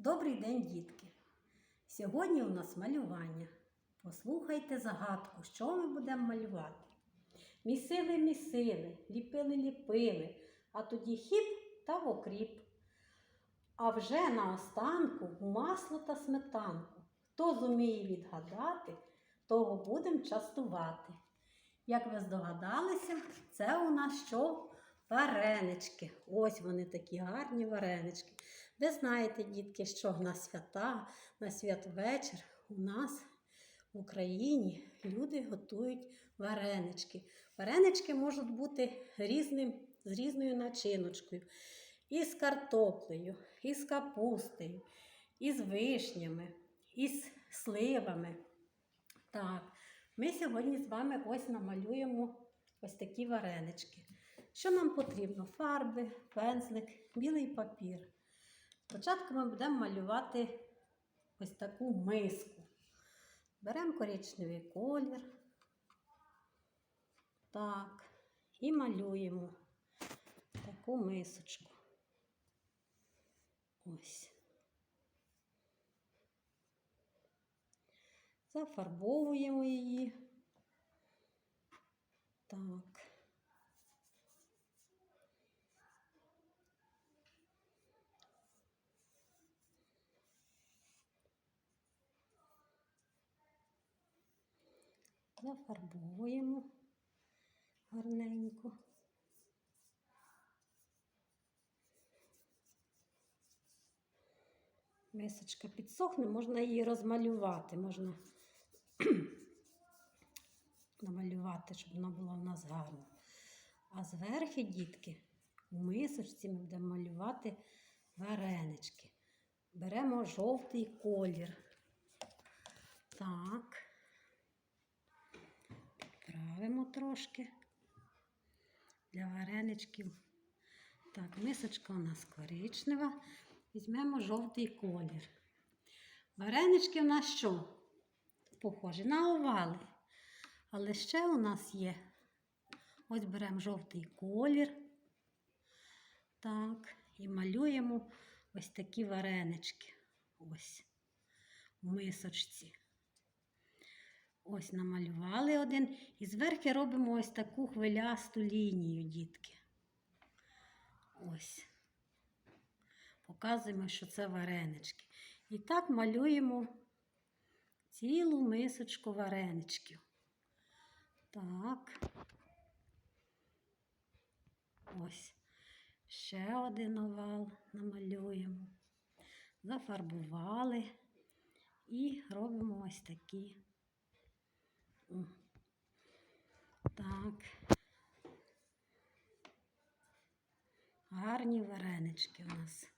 Добрий день, дітки! Сьогодні у нас малювання. Послухайте загадку, що ми будемо малювати. Місили, місили, ліпили, ліпили, а тоді хіп та в окріп. А вже наостанку в масло та сметанку. Хто зуміє відгадати, того будемо частувати. Як ви здогадалися, це у нас що? Варенички. Ось вони такі гарні варенички. Ви знаєте, дітки, що на свята, на святвечір у нас в Україні люди готують варенички. Варенички можуть бути різним, з різною начиночкою. І з картоплею, і з капустою, і з вишнями, і з сливами. Так, ми сьогодні з вами ось намалюємо ось такі варенички. Що нам потрібно? Фарби, пензлик, білий папір. Спочатку ми будемо малювати ось таку миску. Беремо коричневий колір. Так, і малюємо таку мисочку. Ось. Зафарбовуємо її. Так. Зафарбовуємо гарненько. Мисочка підсохне, можна її розмалювати, можна намалювати, щоб вона була у нас гарна. А зверху, дітки, у мисочці ми будемо малювати варенички. Беремо жовтий колір. Так. Підправимо трошки для вареничків. Так, мисочка у нас коричнева. Візьмемо жовтий колір. Варенички у нас що? Похожі на овали. Але ще у нас є. Ось беремо жовтий колір. Так, і малюємо ось такі варенички. Ось в мисочці. Ось намалювали один. І зверху робимо ось таку хвилясту лінію, дітки. Ось. Показуємо, що це варенички. І так малюємо цілу мисочку вареничків. Так. Ось. Ще один овал намалюємо. Зафарбували і робимо ось такі. Так. Гарні варенички у нас.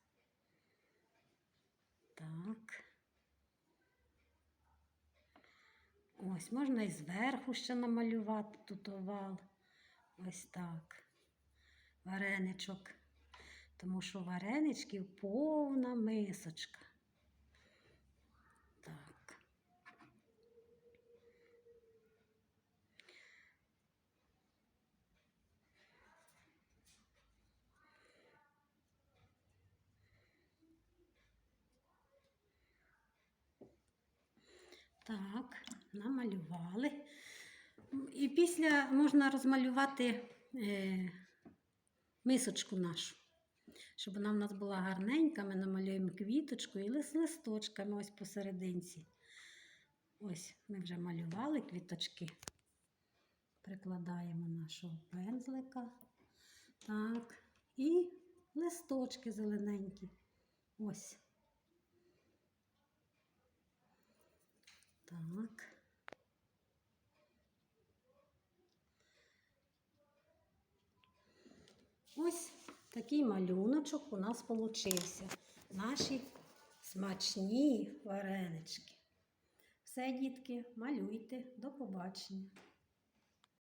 Так. Ось, можна і зверху ще намалювати тут овал. Ось так. Вареничок. Тому що вареничків повна мисочка. Так. Так, намалювали. І після можна розмалювати е, мисочку нашу. Щоб вона в нас була гарненька, ми намалюємо квіточку і лист листочками ось посерединці. Ось ми вже малювали квіточки. Прикладаємо нашого пензлика. Так. І листочки зелененькі. Ось. Так. Ось такий малюночок у нас получився. Наші смачні варенички. Все, дітки, малюйте. До побачення.